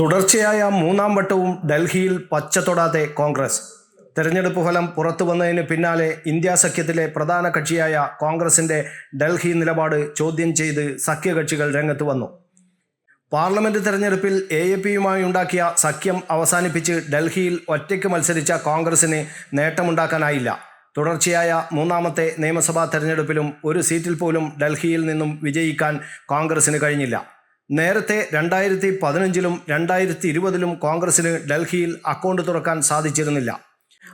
തുടർച്ചയായ മൂന്നാം വട്ടവും ഡൽഹിയിൽ പച്ച തൊടാതെ കോൺഗ്രസ്. തെരഞ്ഞെടുപ്പ് ഫലം പുറത്തു വന്നതിന് പിന്നാലെ ഇന്ത്യ സഖ്യത്തിലെ പ്രധാന കക്ഷിയായ കോൺഗ്രസിന്റെ ഡൽഹി നിലപാട് ചോദ്യം ചെയ്ത് സഖ്യകക്ഷികൾ രംഗത്ത് വന്നു. പാർലമെന്റ് തെരഞ്ഞെടുപ്പിൽ എ എ പിയുമായി ഉണ്ടാക്കിയ സഖ്യം അവസാനിപ്പിച്ച് ഡൽഹിയിൽ ഒറ്റയ്ക്ക് മത്സരിച്ച കോൺഗ്രസിന് നേട്ടമുണ്ടാക്കാനായില്ല. തുടർച്ചയായ മൂന്നാമത്തെ നിയമസഭാ തെരഞ്ഞെടുപ്പിലും ഒരു സീറ്റിൽ പോലും ഡൽഹിയിൽ നിന്നും വിജയിക്കാൻ കോൺഗ്രസിന് കഴിഞ്ഞില്ല. നേരത്തെ രണ്ടായിരത്തി പതിനഞ്ചിലും രണ്ടായിരത്തി ഇരുപതിലും കോൺഗ്രസിന് ഡൽഹിയിൽ അക്കൗണ്ട് തുറക്കാൻ സാധിച്ചിരുന്നില്ല.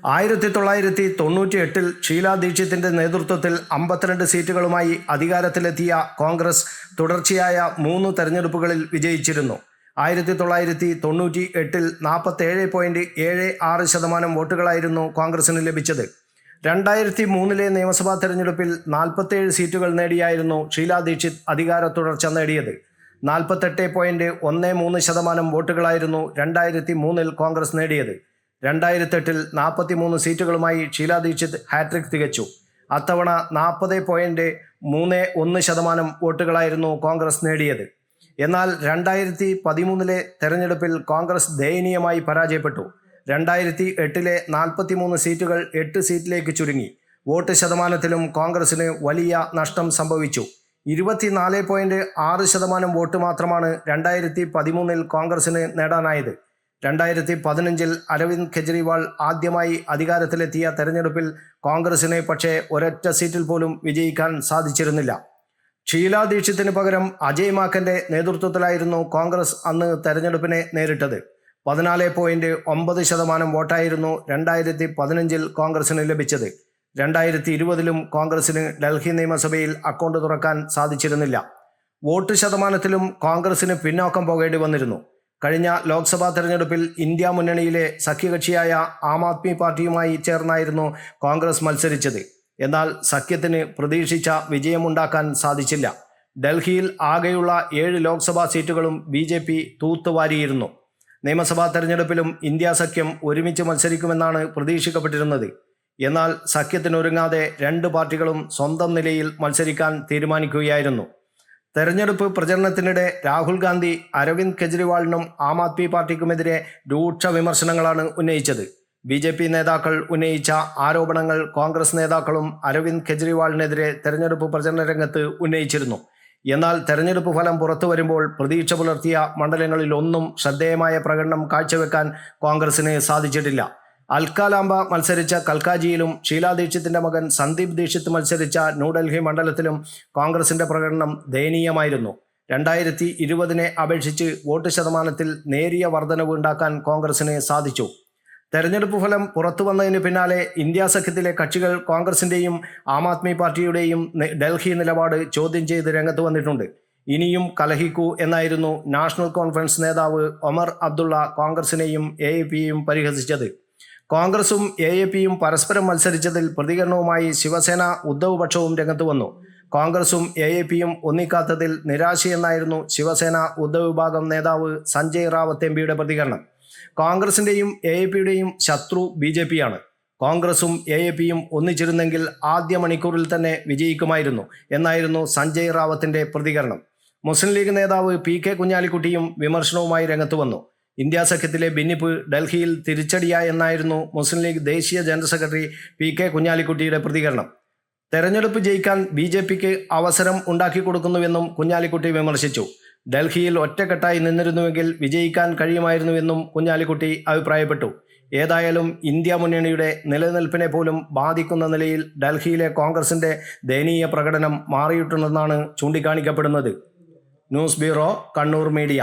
ആയിരത്തി തൊള്ളായിരത്തി തൊണ്ണൂറ്റി എട്ടിൽ ഷീലാ ദീക്ഷിത്തിന്റെ നേതൃത്വത്തിൽ അമ്പത്തിരണ്ട് സീറ്റുകളുമായി അധികാരത്തിലെത്തിയ കോൺഗ്രസ് തുടർച്ചയായ മൂന്ന് തെരഞ്ഞെടുപ്പുകളിൽ വിജയിച്ചിരുന്നു. ആയിരത്തി തൊള്ളായിരത്തി തൊണ്ണൂറ്റി എട്ടിൽ നാൽപ്പത്തേഴ് പോയിന്റ് ഏഴ് ആറ് ശതമാനം വോട്ടുകളായിരുന്നു കോൺഗ്രസിന് ലഭിച്ചത്. രണ്ടായിരത്തി മൂന്നിലെ നിയമസഭാ തെരഞ്ഞെടുപ്പിൽ നാൽപ്പത്തേഴ് സീറ്റുകൾ നേടിയായിരുന്നു ഷീലാ ദീക്ഷിത് അധികാര തുടർച്ച നേടിയത്. നാൽപ്പത്തെട്ട് പോയിന്റ് ഒന്ന് മൂന്ന് ശതമാനം വോട്ടുകളായിരുന്നു രണ്ടായിരത്തി മൂന്നിൽ കോൺഗ്രസ് നേടിയത്. രണ്ടായിരത്തെട്ടിൽ നാൽപ്പത്തി മൂന്ന് സീറ്റുകളുമായി ഷീലാ ദീക്ഷിത് ഹാട്രിക് തികച്ചു. അത്തവണ നാൽപ്പത് പോയിന്റ് മൂന്ന് ഒന്ന് ശതമാനം വോട്ടുകളായിരുന്നു കോൺഗ്രസ് നേടിയത്. എന്നാൽ രണ്ടായിരത്തി പതിമൂന്നിലെ തെരഞ്ഞെടുപ്പിൽ കോൺഗ്രസ് ദയനീയമായി പരാജയപ്പെട്ടു. രണ്ടായിരത്തി എട്ടിലെ നാൽപ്പത്തിമൂന്ന് സീറ്റുകൾ എട്ട് സീറ്റിലേക്ക് ചുരുങ്ങി. വോട്ട് ശതമാനത്തിലും കോൺഗ്രസിന് വലിയ നഷ്ടം സംഭവിച്ചു. ഇരുപത്തിനാല് പോയിന്റ് ആറ് ശതമാനം വോട്ട് മാത്രമാണ് രണ്ടായിരത്തി പതിമൂന്നിൽ കോൺഗ്രസിന് നേടാനായത്. രണ്ടായിരത്തി പതിനഞ്ചിൽ അരവിന്ദ് കെജ്രിവാൾ ആദ്യമായി അധികാരത്തിലെത്തിയ തെരഞ്ഞെടുപ്പിൽ കോൺഗ്രസിന് പക്ഷേ ഒരൊറ്റ സീറ്റിൽ പോലും വിജയിക്കാൻ സാധിച്ചിരുന്നില്ല. ഷീലാ ദീക്ഷിത്തിന് പകരം അജയ് മാക്കന്റെ നേതൃത്വത്തിലായിരുന്നു കോൺഗ്രസ് അന്ന് തെരഞ്ഞെടുപ്പിനെ നേരിട്ടത്. പതിനാല് പോയിന്റ് ഒമ്പത് ശതമാനം വോട്ടായിരുന്നു രണ്ടായിരത്തി പതിനഞ്ചിൽ കോൺഗ്രസിന് ലഭിച്ചത്. രണ്ടായിരത്തി ഇരുപതിലും കോൺഗ്രസിന് ഡൽഹി നിയമസഭയിൽ അക്കൗണ്ട് തുറക്കാൻ സാധിച്ചിരുന്നില്ല. വോട്ട് ശതമാനത്തിലും കോൺഗ്രസിന് പിന്നോക്കം പോകേണ്ടി വന്നിരുന്നു. കഴിഞ്ഞ ലോക്സഭാ തെരഞ്ഞെടുപ്പിൽ ഇന്ത്യ മുന്നണിയിലെ സഖ്യകക്ഷിയായ ആം ആദ്മി പാർട്ടിയുമായി ചേർന്നായിരുന്നു കോൺഗ്രസ് മത്സരിച്ചത്. എന്നാൽ സഖ്യത്തിന് പ്രതീക്ഷിച്ച വിജയമുണ്ടാക്കാൻ സാധിച്ചില്ല. ഡൽഹിയിൽ ആകെയുള്ള ഏഴ് ലോക്സഭാ സീറ്റുകളും ബി ജെ പി തൂത്തുവാരിയിരുന്നു. നിയമസഭാ തെരഞ്ഞെടുപ്പിലും ഇന്ത്യ സഖ്യം ഒരുമിച്ച് മത്സരിക്കുമെന്നാണ് പ്രതീക്ഷിക്കപ്പെട്ടിരുന്നത്. എന്നാൽ സഖ്യത്തിനൊരുങ്ങാതെ രണ്ട് പാർട്ടികളും സ്വന്തം നിലയിൽ മത്സരിക്കാൻ തീരുമാനിക്കുകയായിരുന്നു. തെരഞ്ഞെടുപ്പ് പ്രചരണത്തിനിടെ രാഹുൽ ഗാന്ധി അരവിന്ദ് കെജ്രിവാളിനും ആം ആദ്മി പാർട്ടിക്കുമെതിരെ രൂക്ഷ വിമർശനങ്ങളാണ് ഉന്നയിച്ചത്. ബി ജെ പി നേതാക്കൾ ഉന്നയിച്ച ആരോപണങ്ങൾ കോൺഗ്രസ് നേതാക്കളും അരവിന്ദ് കെജ്രിവാളിനെതിരെ തെരഞ്ഞെടുപ്പ് പ്രചരണ രംഗത്ത് ഉന്നയിച്ചിരുന്നു. എന്നാൽ തെരഞ്ഞെടുപ്പ് ഫലം പുറത്തു വരുമ്പോൾ പ്രതീക്ഷ പുലർത്തിയ മണ്ഡലങ്ങളിൽ ഒന്നും ശ്രദ്ധേയമായ പ്രകടനം കാഴ്ചവെക്കാൻ കോൺഗ്രസിന് സാധിച്ചിട്ടില്ല. അൽക്കാലാംബ മത്സരിച്ച കൽക്കാജിയിലും ഷീലാ ദീക്ഷിത്തിന്റെ മകൻ സന്ദീപ് ദീക്ഷിത് മത്സരിച്ച ന്യൂഡൽഹി മണ്ഡലത്തിലും കോൺഗ്രസിന്റെ പ്രകടനം ദയനീയമായിരുന്നു. രണ്ടായിരത്തി ഇരുപതിനെ അപേക്ഷിച്ച് വോട്ട് ശതമാനത്തിൽ നേരിയ വർധനവ് ഉണ്ടാക്കാൻ കോൺഗ്രസിന് സാധിച്ചു. തെരഞ്ഞെടുപ്പ് ഫലം പുറത്തു വന്നതിന് പിന്നാലെ ഇന്ത്യ സഖ്യത്തിലെ കക്ഷികൾ കോൺഗ്രസിന്റെയും ആം ആദ്മി പാർട്ടിയുടെയും ഡൽഹി നിലപാട് ചോദ്യം ചെയ്ത് രംഗത്ത് വന്നിട്ടുണ്ട്. ഇനിയും കലഹിക്കൂ എന്നായിരുന്നു നാഷണൽ കോൺഫറൻസ് നേതാവ് ഒമർ അബ്ദുള്ള കോൺഗ്രസിനെയും എ പരിഹസിച്ചത്. കോൺഗ്രസും എ എ പിയും പരസ്പരം മത്സരിച്ചതിൽ പ്രതികരണവുമായി ശിവസേന ഉദ്ധവ് പക്ഷവും രംഗത്ത് വന്നു. കോൺഗ്രസും എ എ പിയും ഒന്നിക്കാത്തതിൽ നിരാശയെന്നായിരുന്നു ശിവസേന ഉദ്ധവ് വിഭാഗം നേതാവ് സഞ്ജയ് റാവത്ത് എം പിയുടെ പ്രതികരണം. കോൺഗ്രസിന്റെയും എ എ പിയുടെയും ശത്രു ബി ജെ പി ആണ് കോൺഗ്രസും എ എ പിയും ഒന്നിച്ചിരുന്നെങ്കിൽ ആദ്യ മണിക്കൂറിൽ തന്നെ വിജയിക്കുമായിരുന്നു എന്നായിരുന്നു സഞ്ജയ് റാവത്തിന്റെ പ്രതികരണം. മുസ്ലിം ലീഗ് നേതാവ് പി കെ കുഞ്ഞാലിക്കുട്ടിയും വിമർശനവുമായി രംഗത്ത് വന്നു. ഇന്ത്യ സഖ്യത്തിലെ ഭിന്നിപ്പ് ഡൽഹിയിൽ തിരിച്ചടിയ എന്നായിരുന്നു മുസ്ലിം ലീഗ് ദേശീയ ജനറൽ സെക്രട്ടറി പി കെ കുഞ്ഞാലിക്കുട്ടിയുടെ പ്രതികരണം. തെരഞ്ഞെടുപ്പ് ജയിക്കാൻ ബി ജെ പിക്ക് അവസരം ഉണ്ടാക്കി കൊടുക്കുന്നുവെന്നും കുഞ്ഞാലിക്കുട്ടി വിമർശിച്ചു. ഡൽഹിയിൽ ഒറ്റക്കെട്ടായി നിന്നിരുന്നുവെങ്കിൽ വിജയിക്കാൻ കഴിയുമായിരുന്നുവെന്നും കുഞ്ഞാലിക്കുട്ടി അഭിപ്രായപ്പെട്ടു. ഏതായാലും ഇന്ത്യ മുന്നണിയുടെ നിലനിൽപ്പിനെ പോലും ബാധിക്കുന്ന നിലയിൽ ഡൽഹിയിലെ കോൺഗ്രസിന്റെ ദയനീയ പ്രകടനം മാറിയിട്ടുണ്ടെന്നാണ് ചൂണ്ടിക്കാണിക്കപ്പെടുന്നത്. News bureau Kannur media.